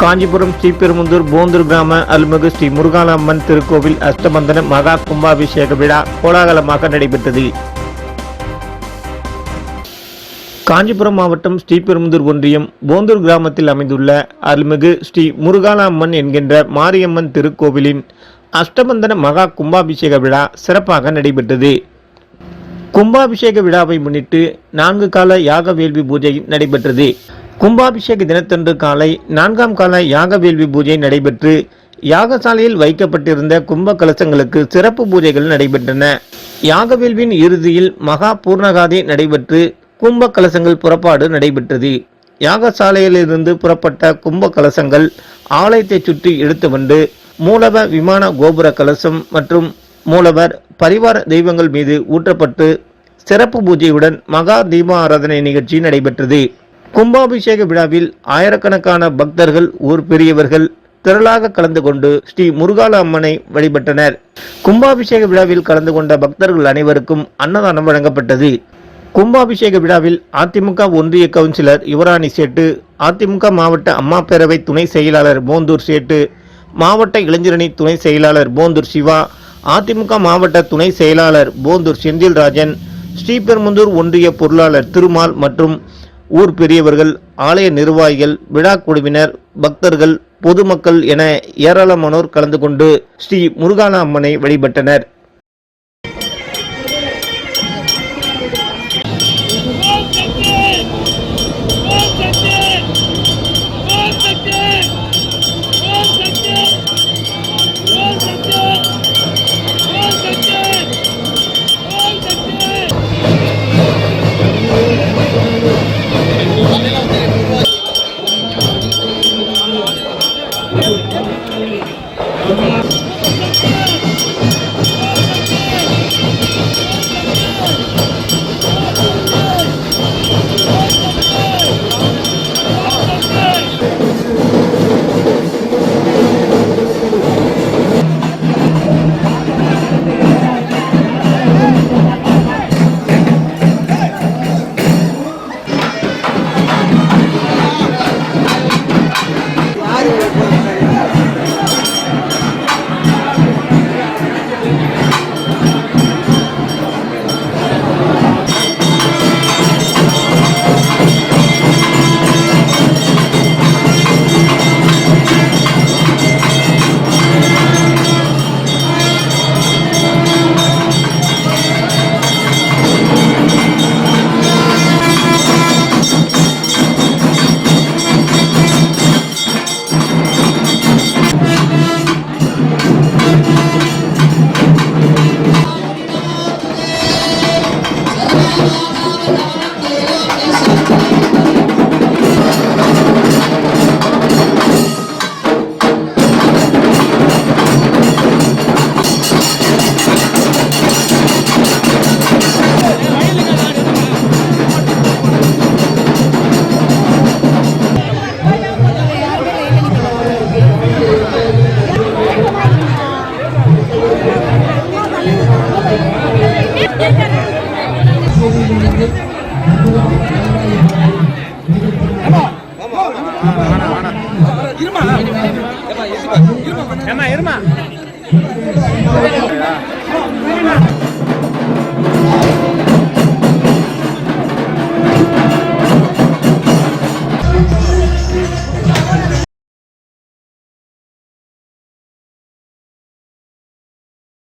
காஞ்சிபுரம் ஸ்ரீபெருமுந்தூர் போந்தூர் கிராம அருள்மிகு ஸ்ரீ முருகாலம்மன் திருக்கோவில் அஷ்டபந்தன மகா கும்பாபிஷேக விழா கோலாகலமாக நடைபெற்றது. காஞ்சிபுரம் மாவட்டம் ஸ்ரீபெருமுந்தூர் ஒன்றியம் போந்தூர் கிராமத்தில் அமைந்துள்ள அருள்மிகு ஸ்ரீ முருகானம்மன் என்கின்ற மாரியம்மன் திருக்கோவிலின் அஷ்டபந்தன மகா கும்பாபிஷேக விழா சிறப்பாக நடைபெற்றது. கும்பாபிஷேக விழாவை முன்னிட்டு நான்கு கால யாக வேள்வி பூஜை நடைபெற்றது. கும்பாபிஷேக தினத்தன்று காலை நான்காம் கால யாக வேள்வி பூஜை நடைபெற்று யாகசாலையில் வைக்கப்பட்டிருந்த கும்ப கலசங்களுக்கு சிறப்பு பூஜைகள் நடைபெற்றன. யாகவேல்வியின் இறுதியில் மகா பூர்ணகாதி நடைபெற்று கும்ப கலசங்கள் புறப்பாடு நடைபெற்றது. யாகசாலையிலிருந்து புறப்பட்ட கும்ப கலசங்கள் ஆலயத்தை சுற்றி எடுத்து வந்து மூலவ விமான கோபுர கலசம் மற்றும் மூலவர் பரிவார தெய்வங்கள் மீது ஊற்றப்பட்டு சிறப்பு பூஜையுடன் மகா தீபாராதனை நிகழ்ச்சி நடைபெற்றது. கும்பாபிஷேக விழாவில் ஆயிரக்கணக்கான பக்தர்கள் ஊர் பெரியவர்கள் திரளாக கலந்து கொண்டு ஸ்ரீ முருகால அம்மனை வழிபட்டனர். கும்பாபிஷேக விழாவில் கலந்து கொண்ட பக்தர்கள் அனைவருக்கும் அன்னதானம் வழங்கப்பட்டது. கும்பாபிஷேக விழாவில் அதிமுக ஒன்றிய கவுன்சிலர் யுவராணி சேட்டு அதிமுக மாவட்ட அம்மா பேரவை துணை செயலாளர் போந்தூர் சேட்டு மாவட்ட இளைஞரணி துணை செயலாளர் போந்தூர் சிவா அதிமுக மாவட்ட துணை செயலாளர் போந்தூர் செந்தில்ராஜன் ஸ்ரீபெரும்புதூர் ஒன்றிய பொருளாளர் திருமால் மற்றும் ஊர் பெரியவர்கள் ஆலய நிர்வாகிகள் விழா குழுவினர் பக்தர்கள் பொதுமக்கள் என ஏராளமானோர் கலந்து கொண்டு ஸ்ரீ முருகான அம்மனை வழிபட்டனர். ஏமா இருமா